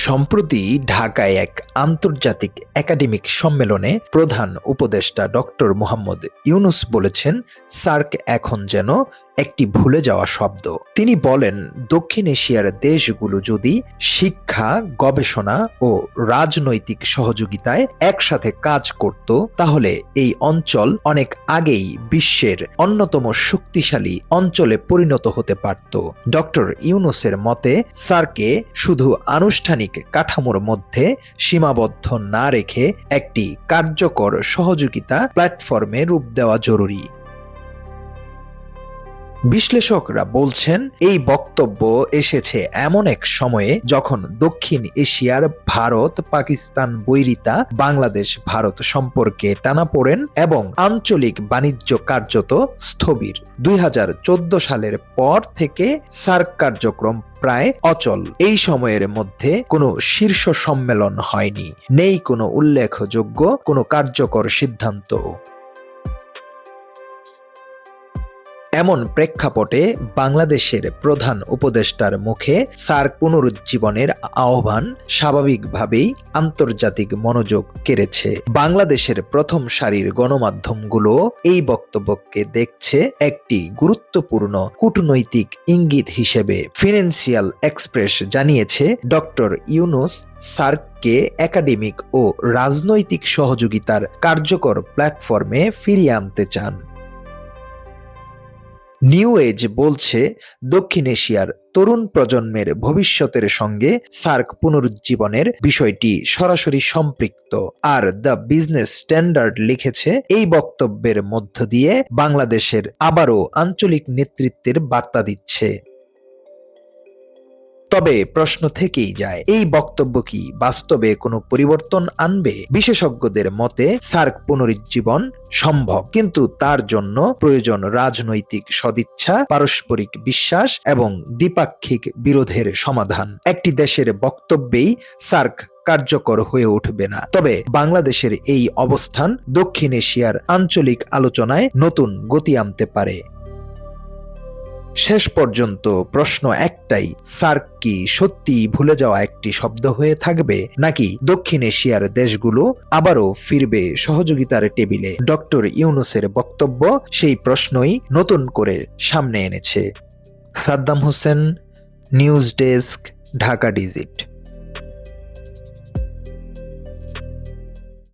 সম্প্রতি ঢাকায় এক আন্তর্জাতিক একাডেমিক সম্মেলনে প্রধান উপদেষ্টা ডক্টর মোহাম্মদ ইউনুস বলেছেন, সার্ক এখন যেন একটি ভুলে যাওয়া শব্দ। তিনি বলেন, দক্ষিণ এশিয়ার দেশগুলো যদি শিক্ষা, গবেষণা ও রাজনৈতিক সহযোগিতায় একসাথে কাজ করত, তাহলে এই অঞ্চল অনেক আগেই বিশ্বের অন্যতম শক্তিশালী অঞ্চলে পরিণত হতে পারত। ডক্টর ইউনুসের মতে সার্কে শুধু আনুষ্ঠানিক কাঠামোর মধ্যে সীমাবদ্ধ না রেখে একটি কার্যকর সহযোগিতা প্ল্যাটফর্মে রূপ দেওয়া জরুরি। বিশ্লেষকরা বলছেন, এই বক্তব্য এসেছে এমন এক সময়ে যখন দক্ষিণ এশিয়ার ভারত, পাকিস্তান, বৈরিতা, বাংলাদেশ, ভারত সম্পর্কে টানাপোড়েন এবং আঞ্চলিক বাণিজ্য কার্যত স্থবির। দুই হাজার চোদ্দ সালের পর থেকে সার্ক কার্যক্রম প্রায় অচল। এই সময়ের মধ্যে কোনো শীর্ষ সম্মেলন হয়নি। নেই কোনো উল্লেখযোগ্য কোনো কার্যকর সিদ্ধান্ত এমন প্রেক্ষাপটে বাংলাদেশের প্রধান উপদেষ্টার মুখে সার্ক পুনরুজ্জীবনের আহ্বান স্বাভাবিকভাবেই আন্তর্জাতিক মনোযোগ কেড়েছে। বাংলাদেশের প্রথম সারির গণমাধ্যমগুলো এই বক্তব্যকে দেখছে একটি গুরুত্বপূর্ণ কূটনৈতিক ইঙ্গিত হিসেবে। ফিনান্সিয়াল এক্সপ্রেস জানিয়েছে, ডক্টর ইউনুস সার্ককে একাডেমিক ও রাজনৈতিক সহযোগিতার কার্যকর প্ল্যাটফর্মে ফিরিয়ে আনতে চান। নিউ এজ বলছে দক্ষিণ এশিয়ার তরুণ প্রজন্মের ভবিষ্যতের সঙ্গে সার্ক পুনরুজ্জীবনের বিষয়টি সরাসরি সম্পৃক্ত। আর দ্য বিজনেস স্ট্যান্ডার্ড লিখেছে, এই বক্তব্যের মধ্য দিয়ে বাংলাদেশের আবারও আঞ্চলিক নেতৃত্বের বার্তা দিচ্ছে। তবে প্রশ্ন থেকেই যায়, এই বক্তব্য কি বাস্তবে কোনো পরিবর্তন আনবে? বিশেষজ্ঞদের মতে, সার্ক পুনরুজ্জীবন সম্ভব, কিন্তু তার জন্য প্রয়োজন রাজনৈতিক সদিচ্ছা, পারস্পরিক বিশ্বাস এবং দ্বিপাক্ষিক বিরোধের সমাধান। একটি দেশের বক্তব্যেই সার্ক কার্যকর হয়ে উঠবে না। তবে বাংলাদেশের এই অবস্থান দক্ষিণ এশিয়ার আঞ্চলিক আলোচনায় নতুন গতি আনতে পারে। শেষ পর্যন্ত প্রশ্ন একটাই সার্ক কি সত্যি ভুলে যাওয়া একটি শব্দ হয়ে থাকবে? নাকি দক্ষিণ এশিয়ার দেশগুলো আবারও ফিরবে সহযোগিতার টেবিলে? ডক্টর ইউনুসের বক্তব্য সেই প্রশ্নই নতুন করে সামনে এনেছে। Saddam Hossain, news desk, Dhaka digit.